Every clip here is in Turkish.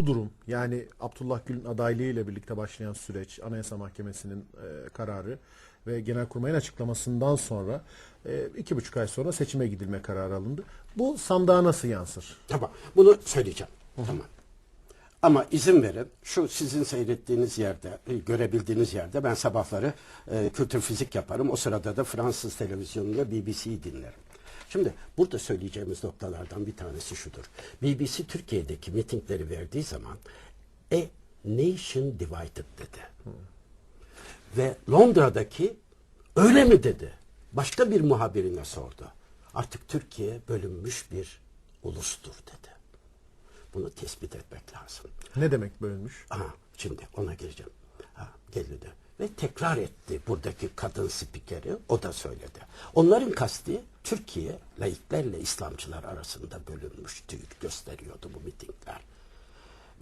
bu durum yani Abdullah Gül'ün adaylığı ile birlikte başlayan süreç, Anayasa Mahkemesi'nin e, kararı ve Genelkurmay'ın açıklamasından sonra e, iki buçuk ay sonra seçime gidilme kararı alındı. Bu sandığa nasıl yansır? Tamam. Bunu söyleyeceğim. Tamam. Ama izin verin şu sizin seyrettiğiniz yerde, e, görebildiğiniz yerde ben sabahları e, kültür fizik yaparım. O sırada da Fransız televizyonunda BBC'yi dinlerim. Şimdi burada söyleyeceğimiz noktalardan bir tanesi şudur. BBC Türkiye'deki mitingleri verdiği zaman a nation divided dedi. Ve Londra'daki öyle mi dedi. Başka bir muhabirine sordu. Artık Türkiye bölünmüş bir ulustur dedi. Bunu tespit etmek lazım. Ne demek bölünmüş? Aha, şimdi ona gireceğim. Ha, geldi. Ve tekrar etti buradaki kadın spikeri. O da söyledi. Onların kasti Türkiye laiklerle İslamcılar arasında bölünmüştü gösteriyordu bu mitingler.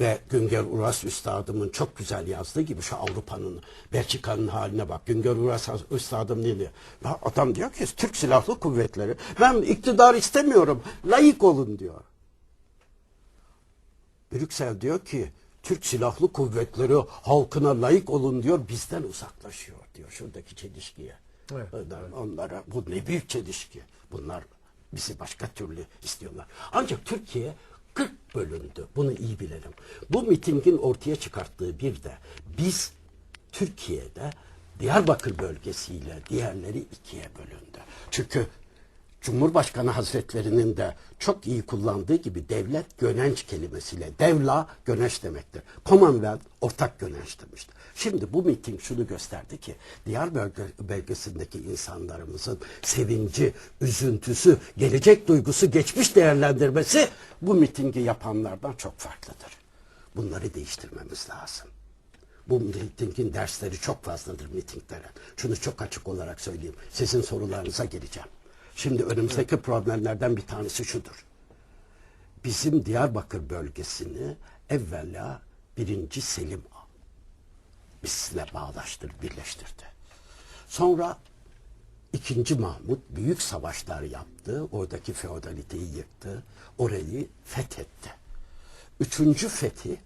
Ve Güngör Uras Üstadımın çok güzel yazdığı gibi şu Avrupa'nın, Belçika'nın haline bak. Güngör Uras Üstadım ne diyor? Adam diyor ki Türk Silahlı Kuvvetleri ben iktidar istemiyorum, layık olun diyor. Brüksel diyor ki Türk Silahlı Kuvvetleri halkına layık olun diyor bizden uzaklaşıyor diyor şuradaki çelişkiye. Evet, Onlara- Onlara bu ne büyük çelişki. Bunlar bizi başka türlü istiyorlar. Ancak Türkiye 40 bölündü. Bunu iyi bilelim. Bu mitingin ortaya çıkarttığı bir de biz Türkiye'de Diyarbakır bölgesiyle diğerleri ikiye bölündü. Çünkü Cumhurbaşkanı Hazretlerinin de çok iyi kullandığı gibi devlet gönenç kelimesiyle devla gönenç demektir. Commonwealth ortak gönenç demiştir. Şimdi bu miting şunu gösterdi ki Diyarbakır bölgesindeki insanlarımızın sevinci, üzüntüsü, gelecek duygusu, geçmiş değerlendirmesi bu mitingi yapanlardan çok farklıdır. Bunları değiştirmemiz lazım. Bu mitingin dersleri çok fazladır mitinglere. Şunu çok açık olarak söyleyeyim. Sizin sorularınıza geleceğim. Şimdi önümüzdeki problemlerden bir tanesi şudur. Bizim Diyarbakır bölgesini evvela birinci Selim bizle bağlaştır, birleştirdi. Sonra ikinci Mahmut büyük savaşlar yaptı. Oradaki feodaliteyi yıktı. Orayı fethetti. Üçüncü fethi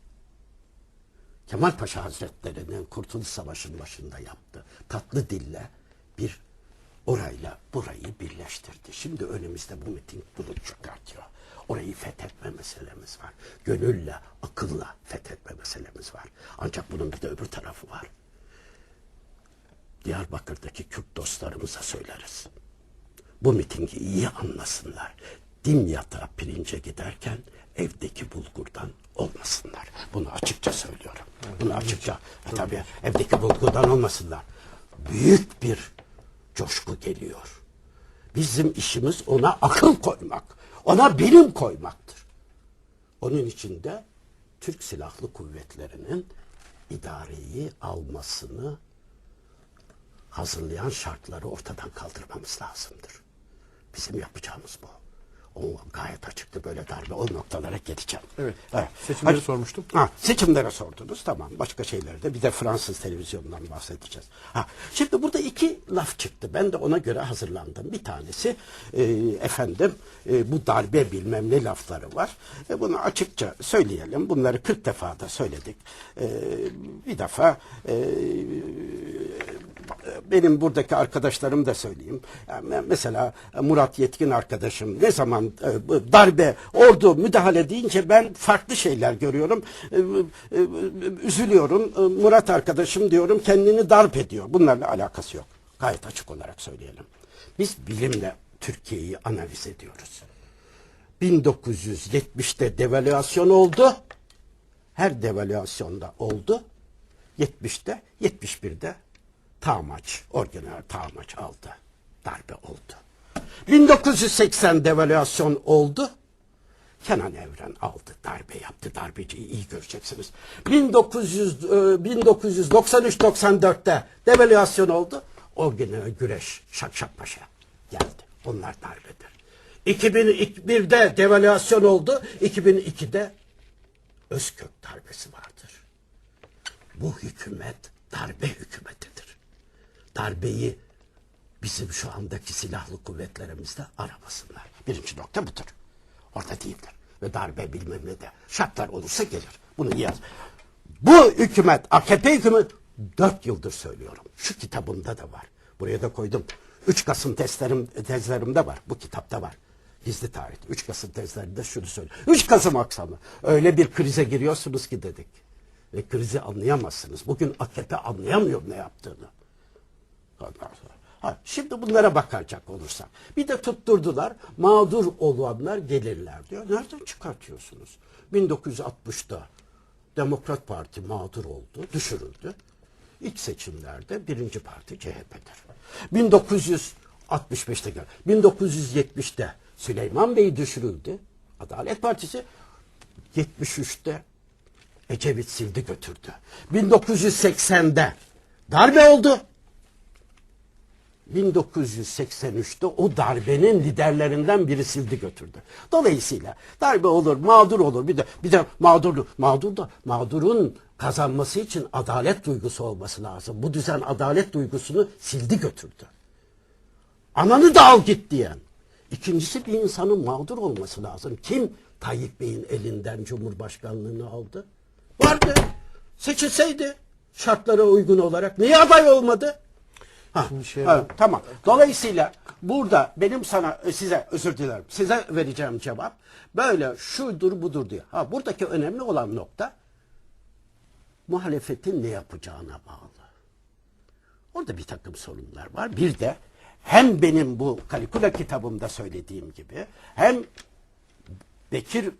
Kemal Paşa Hazretleri'nin Kurtuluş Savaşı'nın başında yaptı. Tatlı dille bir orayla burayı birleştirdi. Şimdi önümüzde bu miting bunu çıkartıyor. Orayı fethetme meselemiz var. Gönülle, akılla fethetme meselemiz var. Ancak bunun bir de öbür tarafı var. Diyarbakır'daki Kürt dostlarımıza söyleriz. Bu mitingi iyi anlasınlar. Dimyat'a pirince giderken evdeki bulgurdan olmasınlar. Bunu açıkça söylüyorum. Bunu açıkça. E tabii evdeki bulgurdan olmasınlar. Büyük bir coşku geliyor. Bizim işimiz ona akıl koymak. Ona bilim koymaktır. Onun için de Türk Silahlı Kuvvetleri'nin idareyi almasını hazırlayan şartları ortadan kaldırmamız lazımdır. Bizim yapacağımız bu. O gayet açıktı böyle darbe. O noktalara geleceğim. Evet. Seçimleri Hadi- sormuştum. Ha, seçimlere sordunuz. Tamam. Başka şeyleri de bir de Fransız televizyonundan bahsedeceğiz. Ha, şimdi burada iki laf çıktı. Ben de ona göre hazırlandım. Bir tanesi e, efendim e, bu darbe bilmem ne lafları var. E, bunu açıkça söyleyelim. Bunları 40 defa da söyledik. E, bir defa e, benim buradaki arkadaşlarım da söyleyeyim. Mesela Murat Yetkin arkadaşım ne zaman e, darbe, ordu müdahale deyince ben farklı şeyler görüyorum. E, e, Üzülüyorum. E, Murat arkadaşım diyorum kendini darp ediyor. Bunlarla alakası yok. Gayet açık olarak söyleyelim. Biz bilimle Türkiye'yi analiz ediyoruz. 1970'te devalüasyon oldu. Her devalüasyonda oldu. 70'te, 71'de Tağmaç, orijinal Tağmaç aldı. Darbe oldu. 1980 devalüasyon oldu. Kenan Evren aldı, darbe yaptı. Darbeciyi iyi göreceksiniz. 1900, e, 1993-94'te devalüasyon oldu. Orijinal Güreş, Şakşak Paşa geldi. Onlar darbedir. 2001'de devalüasyon oldu. 2002'de Özkök darbesi vardır. Bu hükümet darbe hükümetidir. Darbeyi bizim şu andaki silahlı kuvvetlerimizde aramasınlar. Birinci nokta budur. Orada değildir. ve darbe bilmem ne de. Şartlar olursa gelir. Bunu yaz. Bu hükümet, AKP hükümet 4 yıldır söylüyorum. Şu kitabımda da var. Buraya da koydum. 3 Kasım tezlerim, tezlerimde var. Bu kitapta var. Gizli tarih. 3 Kasım tezlerinde şunu söylüyor. 3 Kasım akşamı öyle bir krize giriyorsunuz ki dedik. Ve krizi anlayamazsınız. Bugün AKP anlayamıyor ne yaptığını. Ondan sonra. Ha, şimdi bunlara bakacak olursak. Bir de tutturdular mağdur olanlar gelirler diyor. Nereden çıkartıyorsunuz? 1960'da Demokrat Parti mağdur oldu, düşürüldü. İlk seçimlerde birinci parti CHP'dir. 1965'te gel. 1970'te Süleyman Bey düşürüldü. Adalet Partisi 73'te Ecevit sildi götürdü. 1980'de darbe oldu. 1983'te o darbenin liderlerinden biri sildi götürdü. Dolayısıyla darbe olur, mağdur olur. Bir de bir de mağdur mağdur da mağdurun kazanması için adalet duygusu olması lazım. Bu düzen adalet duygusunu sildi götürdü. Ananı da al git diyen. İkincisi bir insanın mağdur olması lazım. Kim Tayyip Bey'in elinden Cumhurbaşkanlığını aldı? Vardı. Seçilseydi şartlara uygun olarak niye aday olmadı? Ha, Şimdi şey- ha, tamam. Dolayısıyla burada benim sana size özür dilerim. Size vereceğim cevap böyle şudur budur diyor. Ha buradaki önemli olan nokta muhalefetin ne yapacağına bağlı. Orada bir takım sorunlar var. Bir de hem benim bu Kalikula kitabımda söylediğim gibi hem Bekir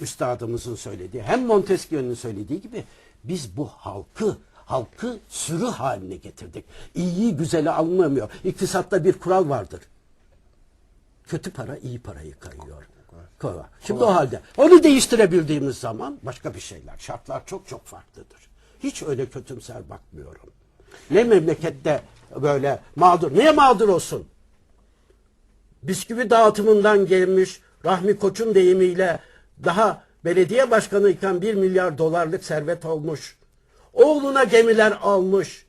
üstadımızın söylediği hem Montesquieu'nun söylediği gibi biz bu halkı halkı sürü haline getirdik. İyiyi güzeli alınamıyor. İktisatta bir kural vardır. Kötü para iyi parayı kayıyor. Kova. Şimdi o halde onu değiştirebildiğimiz zaman başka bir şeyler. Şartlar çok çok farklıdır. Hiç öyle kötümser bakmıyorum. Ne memlekette böyle mağdur. Niye mağdur olsun? bisküvi dağıtımından gelmiş Rahmi Koç'un deyimiyle daha belediye başkanı iken 1 milyar dolarlık servet olmuş. Oğluna gemiler almış.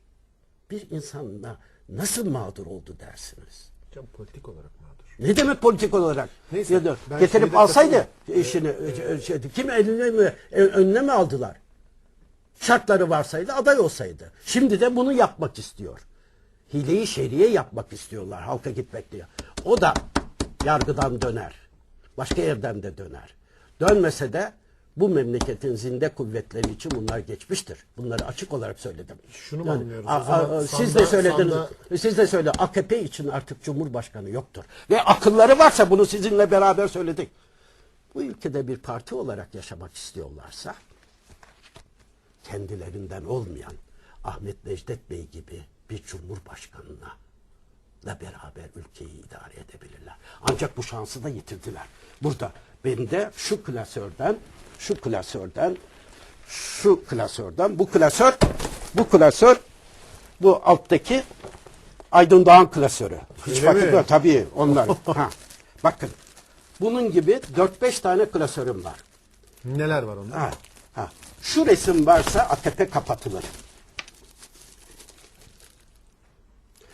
Bir insanla nasıl mağdur oldu dersiniz? Hocam politik olarak mağdur. Ne demek politik olarak? Neyse, Ya da getirip alsaydı işini e, şey, kim eline mi e, önüne mi aldılar? Şartları varsaydı aday olsaydı. Şimdi de bunu yapmak istiyor. Hileyi şeriye yapmak istiyorlar halka gitmek diye. O da yargıdan döner. Başka yerden de döner. Dönmese de bu memleketin zinde kuvvetleri için bunlar geçmiştir. Bunları açık olarak söyledim. Şunu mu anlıyoruz? A- zaman a- siz de söylediniz. sanda- Siz de söyle AKP için artık Cumhurbaşkanı yoktur. Ve akılları varsa bunu sizinle beraber söyledik. Bu ülkede bir parti olarak yaşamak istiyorlarsa kendilerinden olmayan Ahmet Necdet Bey gibi bir cumhurbaşkanına la beraber ülkeyi idare edebilirler. Ancak bu şansı da yitirdiler. Burada benim de şu klasörden, şu klasörden, şu klasörden, bu klasör, bu klasör, bu alttaki Aydın Doğan klasörü. Hiç fark etmiyor tabii onlar. ha. Bakın. Bunun gibi 4-5 tane klasörüm var. Neler var onda? Ha, ha. Şu resim varsa AKP kapatılır.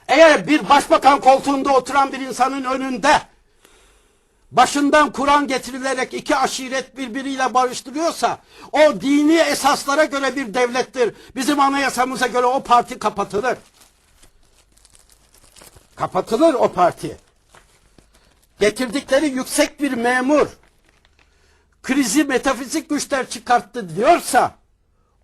Eğer bir başbakan koltuğunda oturan bir insanın önünde başından Kur'an getirilerek iki aşiret birbiriyle barıştırıyorsa o dini esaslara göre bir devlettir. Bizim anayasamıza göre o parti kapatılır. Kapatılır o parti. Getirdikleri yüksek bir memur krizi metafizik güçler çıkarttı diyorsa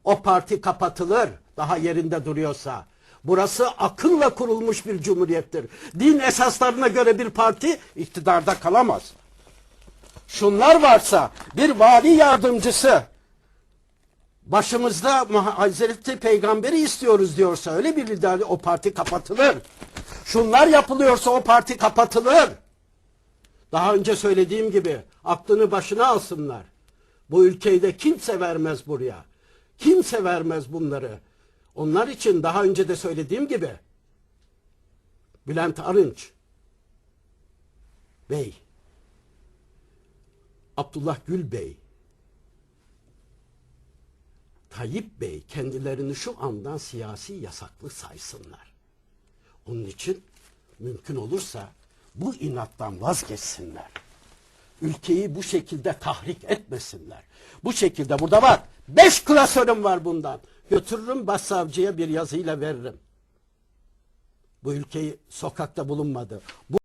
o parti kapatılır daha yerinde duruyorsa. Burası akılla kurulmuş bir cumhuriyettir. Din esaslarına göre bir parti iktidarda kalamaz. Şunlar varsa bir vali yardımcısı başımızda Hazreti Peygamberi istiyoruz diyorsa öyle bir lider o parti kapatılır. Şunlar yapılıyorsa o parti kapatılır. Daha önce söylediğim gibi aklını başına alsınlar. Bu ülkeyi de kimse vermez buraya. Kimse vermez bunları. Onlar için daha önce de söylediğim gibi Bülent Arınç Bey, Abdullah Gül Bey, Tayyip Bey kendilerini şu andan siyasi yasaklı saysınlar. Onun için mümkün olursa bu inattan vazgeçsinler. ülkeyi bu şekilde tahrik etmesinler. Bu şekilde burada var. Beş klasörüm var bundan. Götürürüm başsavcıya bir yazıyla veririm. Bu ülkeyi sokakta bulunmadı. Bu